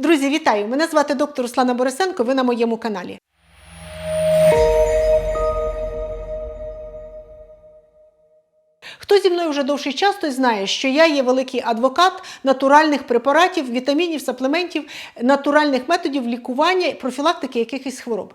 Друзі, вітаю! Мене звати доктор Руслана Борисенко. Ви на моєму каналі. Хто зі мною вже довший час, той знає, що я є великий адвокат натуральних препаратів, вітамінів, саплементів, натуральних методів лікування і профілактики якихось хвороб.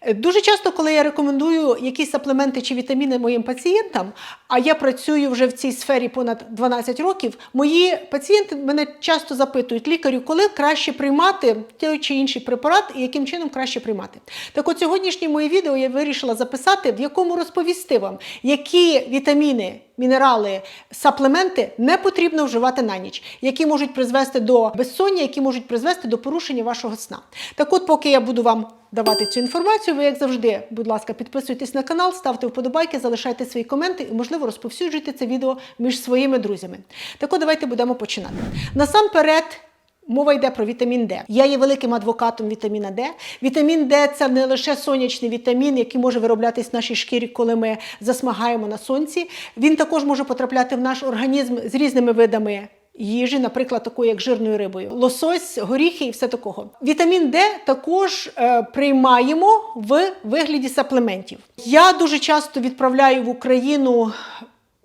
Е, Дуже часто, коли я рекомендую якісь саплементи чи вітаміни моїм пацієнтам, а я працюю вже в цій сфері понад 12 років, мої пацієнти мене часто запитують лікарю, коли краще приймати той чи інший препарат і яким чином краще приймати. Так от сьогоднішнє моє відео я вирішила записати, в якому розповісти вам, які вітаміни. Мінерали, саплементи не потрібно вживати на ніч, які можуть призвести до безсоння, які можуть призвести до порушення вашого сна. Так от, поки я буду вам давати цю інформацію, ви, як завжди, будь ласка, підписуйтесь на канал, ставте вподобайки, залишайте свої коменти і, можливо, розповсюджуйте це відео між своїми друзями. Так от, давайте будемо починати. Насамперед. Мова йде про вітамін Д. Я є великим адвокатом вітаміна Д. Вітамін Д це не лише сонячний вітамін, який може вироблятись в нашій шкірі, коли ми засмагаємо на сонці. Він також може потрапляти в наш організм з різними видами. Їжі, наприклад, такої, як жирною рибою, лосось, горіхи і все такого. Вітамін Д також е, приймаємо в вигляді саплементів. Я дуже часто відправляю в Україну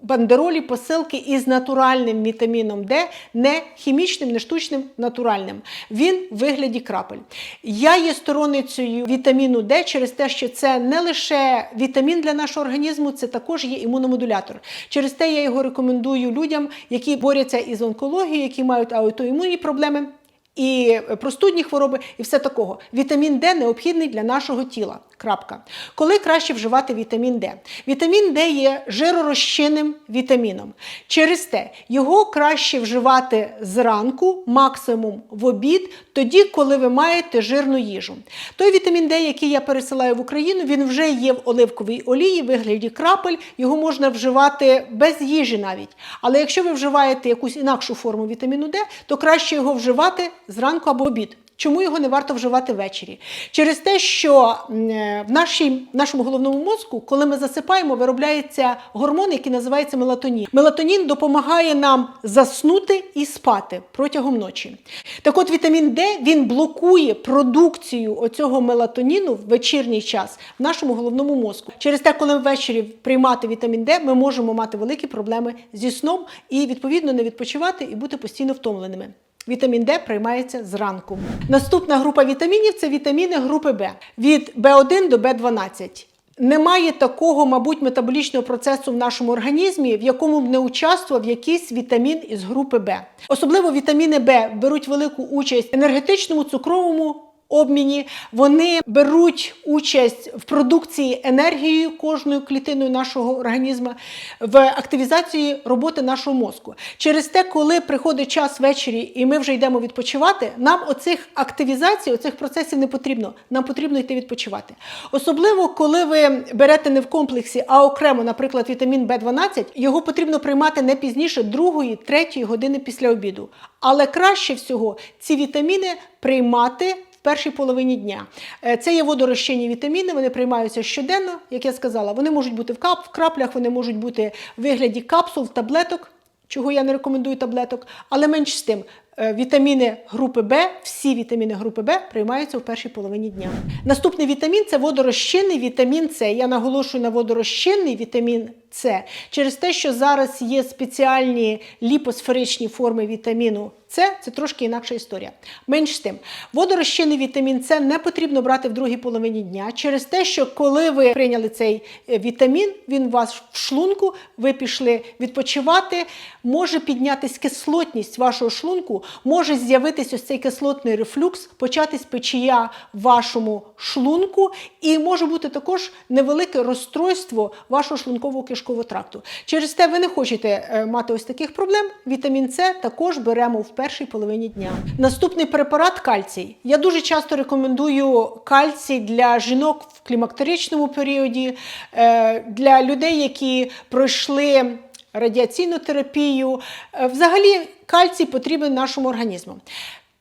бандеролі, посилки із натуральним вітаміном Д, не хімічним, не штучним, натуральним. Він в вигляді крапель. Я є сторонницею вітаміну Д через те, що це не лише вітамін для нашого організму, це також є імуномодулятор. Через те я його рекомендую людям, які борються із онкологією, які мають аутоімунні проблеми. І простудні хвороби, і все такого. Вітамін Д необхідний для нашого тіла. Крапка. Коли краще вживати вітамін Д? Вітамін Д є жиророзчинним вітаміном. Через те його краще вживати зранку, максимум в обід, тоді, коли ви маєте жирну їжу. Той вітамін Д, який я пересилаю в Україну, він вже є в оливковій олії, в вигляді крапель. Його можна вживати без їжі навіть. Але якщо ви вживаєте якусь інакшу форму вітаміну Д, то краще його вживати зранку або обід. Чому його не варто вживати ввечері? Через те, що в нашій, нашому головному мозку, коли ми засипаємо, виробляється гормон, який називається мелатонін. Мелатонін допомагає нам заснути і спати протягом ночі. Так от вітамін Д він блокує продукцію оцього мелатоніну в вечірній час в нашому головному мозку. Через те, коли ввечері приймати вітамін Д, ми можемо мати великі проблеми зі сном і відповідно не відпочивати і бути постійно втомленими. Вітамін Д приймається зранку. Наступна група вітамінів це вітаміни групи Б від В1 до В12. Немає такого, мабуть, метаболічного процесу в нашому організмі, в якому б не участвував якийсь вітамін із групи Б. Особливо вітаміни Б беруть велику участь в енергетичному, цукровому обміні. Вони беруть участь в продукції енергії кожною клітиною нашого організму, в активізації роботи нашого мозку. Через те, коли приходить час ввечері і ми вже йдемо відпочивати, нам оцих активізацій, оцих процесів не потрібно. Нам потрібно йти відпочивати. Особливо, коли ви берете не в комплексі, а окремо, наприклад, вітамін В12, його потрібно приймати не пізніше 2-3 години після обіду. Але краще всього ці вітаміни приймати в першій половині дня. Е, Це є водорозчинні вітаміни, вони приймаються щоденно, як я сказала. Вони можуть бути в, кап, в краплях, вони можуть бути в вигляді капсул, таблеток, чого я не рекомендую таблеток, але менш з тим. е, Вітаміни групи Б, всі вітаміни групи Б приймаються в першій половині дня. Наступний вітамін це водорозчинний вітамін С. Я наголошую на водорозчинний вітамін С через те, що зараз є спеціальні ліпосферичні форми вітаміну С, це трошки інакша історія. Менш з тим, водорозчинний вітамін С не потрібно брати в другій половині дня через те, що коли ви прийняли цей е, вітамін, він у вас в шлунку, ви пішли відпочивати, може піднятись кислотність вашого шлунку, може з'явитись ось цей кислотний рефлюкс, початись печія в вашому шлунку, і може бути також невелике розстройство вашого шлункового кишкового тракту. Через те ви не хочете е, мати ось таких проблем. Вітамін С також беремо в першій половині дня. Наступний препарат кальцій. Я дуже часто рекомендую кальцій для жінок в клімактеричному періоді, е, для людей, які пройшли радіаційну терапію. Е, Взагалі, кальцій потрібен нашому організму.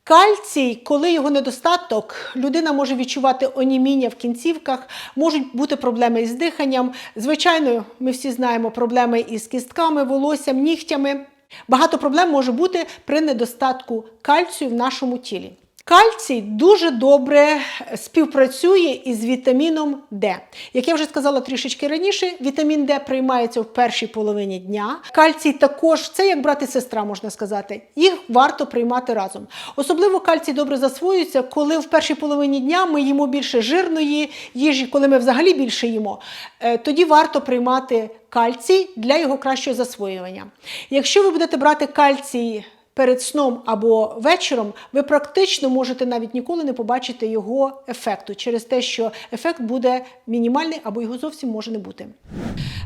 Кальцій, коли його недостаток, людина може відчувати оніміння в кінцівках, можуть бути проблеми із диханням. Звичайно, ми всі знаємо проблеми із кістками, волоссям, нігтями. Багато проблем може бути при недостатку кальцію в нашому тілі. Кальцій дуже добре співпрацює із вітаміном Д. Як я вже сказала трішечки раніше, вітамін Д приймається в першій половині дня. Кальцій також це як брат і сестра, можна сказати. Їх варто приймати разом. Особливо кальцій добре засвоюється, коли в першій половині дня ми їмо більше жирної їжі, коли ми взагалі більше їмо. Е, Тоді варто приймати кальцій для його кращого засвоювання. Якщо ви будете брати кальцій перед сном або вечором, ви практично можете навіть ніколи не побачити його ефекту через те, що ефект буде мінімальний або його зовсім може не бути.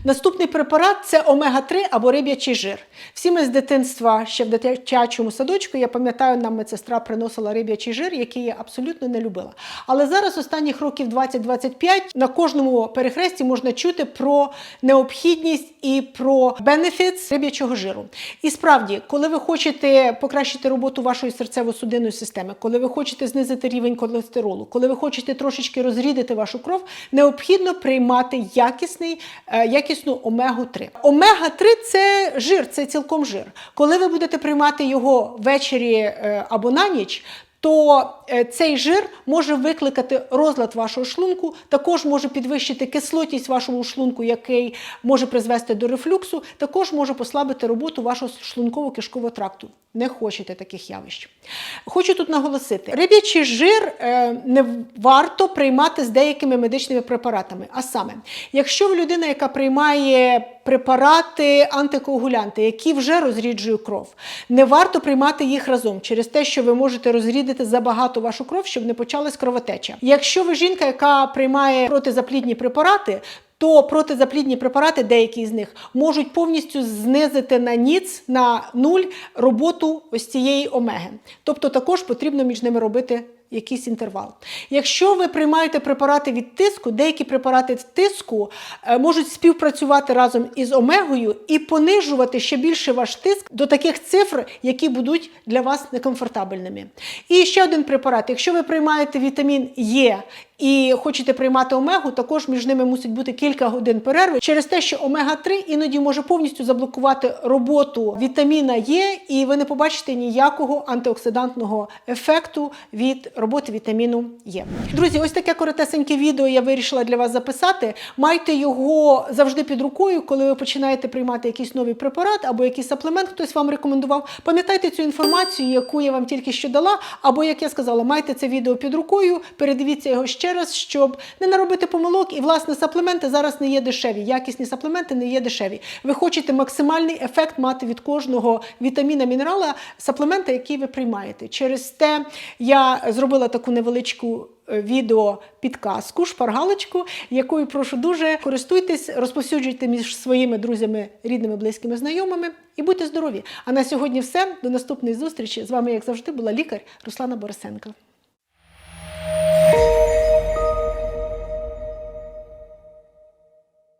Наступний препарат це омега-3 або риб'ячий жир. Всі ми з дитинства ще в дитячому садочку, я пам'ятаю, нам медсестра приносила риб'ячий жир, який я абсолютно не любила. Але зараз останніх років 20-25 на кожному перехресті можна чути про необхідність і про бенефіт риб'ячого жиру. І справді, коли ви хочете покращити роботу вашої серцево-судинної системи, коли ви хочете знизити рівень холестеролу, коли ви хочете трошечки розрідити вашу кров, необхідно приймати якісний, е, якісну омегу-3. Омега-3 це жир, це цілком жир. Коли ви будете приймати його ввечері е, або на ніч, то е, цей жир може викликати розлад вашого шлунку, також може підвищити кислотність вашого шлунку, який може призвести до рефлюксу, також може послабити роботу вашого шлунково-кишкового тракту. Не хочете таких явищ. Хочу тут наголосити: риб'ячий жир е, не варто приймати з деякими медичними препаратами. А саме, якщо ви людина, яка приймає препарати антикоагулянти, які вже розріджують кров, не варто приймати їх разом через те, що ви можете розрідити забагато вашу кров, щоб не почалась кровотеча. Якщо ви жінка, яка приймає протизаплідні препарати, то протизаплідні препарати, деякі з них, можуть повністю знизити на ніц на нуль роботу ось цієї омеги. Тобто також потрібно між ними робити якийсь інтервал. Якщо ви приймаєте препарати від тиску, деякі препарати тиску е, можуть співпрацювати разом із омегою і понижувати ще більше ваш тиск до таких цифр, які будуть для вас некомфортабельними. І ще один препарат. Якщо ви приймаєте вітамін Е і хочете приймати омегу, також між ними мусить бути кілька годин перерви через те, що омега-3 іноді може повністю заблокувати роботу вітаміна Е, і ви не побачите ніякого антиоксидантного ефекту від роботи вітаміну Е. Друзі, ось таке коротесеньке відео я вирішила для вас записати. Майте його завжди під рукою, коли ви починаєте приймати якийсь новий препарат або якийсь саплемент, хтось вам рекомендував. Пам'ятайте цю інформацію, яку я вам тільки що дала, або як я сказала, майте це відео під рукою, передивіться його ще раз, щоб не наробити помилок. І власне саплементи зараз не є дешеві. Якісні саплементи не є дешеві. Ви хочете максимальний ефект мати від кожного вітаміна, мінерала, саплемента, який ви приймаєте. Через те я зробила таку невеличку. е, Відео підказку, шпаргалочку, якою прошу дуже користуйтесь, розповсюджуйте між своїми друзями, рідними, близькими, знайомими і будьте здорові. А на сьогодні все. До наступної зустрічі. З вами, як завжди, була лікар Руслана Борисенко.